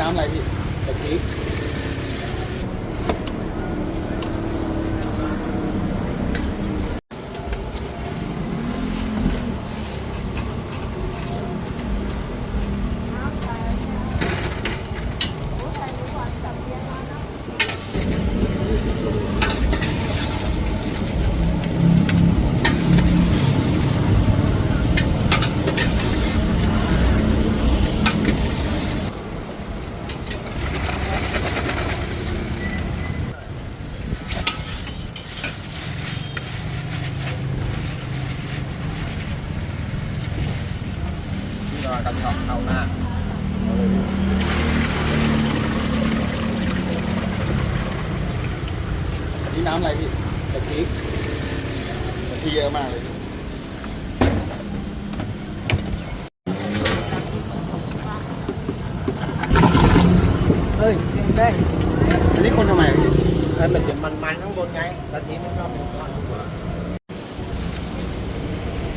น้ำอะไรพี่กะทิ ที่รอกระชอกเข้าหน้านี่น้ำอะไรพี่กะทิกะทิเยอะมากเลยเฮ้ยได้อันนี้คนทำไมพี่แล้วมันจะมันมันๆข้างบนไงกะทิมันชอบเป็นก้อน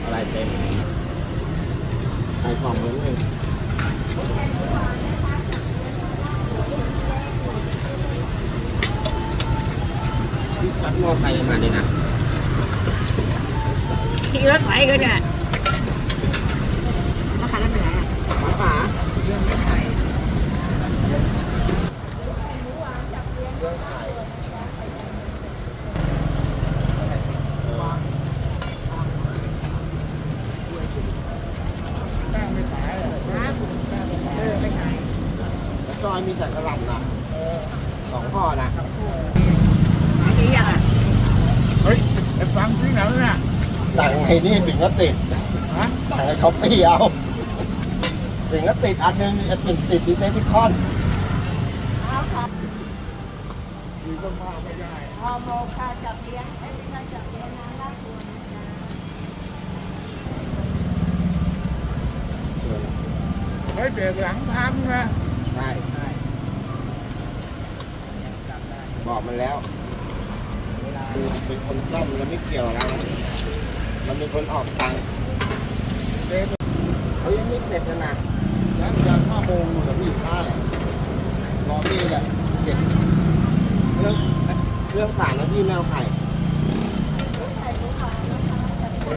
อะไรเต็ม ขายของเหมือนเลยรัดหม้อไฟมาเลยนะขี่รถไฟกันเนี่ยมาขายรถไปไหนอะ หมาป่า นะเออไปขาย แล้ว ซอยมีแต่กระหล่ำนะสองห่อนะขายกี่อย่างอะเฮ้ยไอ้ฟังที่ไหนน่ะสั่งไอ้นี่ถึงก็ติดสั่งไอ้ช็อปปี้เอาถึงก็ติดอันนึงติดติดติดในพิคอนฮอร์โมนค่าจับเลี้ยงไอ้ไม่ค่าจับเลี้ยงนะลากตัวนะเฮ้ยเบรกหลังพังนะ ใช่ใช่บอกมันแล้วคือเป็นคนซ่อมแล้วไม่เกี่ยวแล้วมันเป็นคนออกตังค์เบรกเฮ้ยยังไม่เสร็จเลยนะยังยังห้าโมงเหรอพี่ใช่รอพี่แหละเจ็ดเรื่องเรื่องผ่านแล้วพี่แมวไข่ ไข่หมูขาว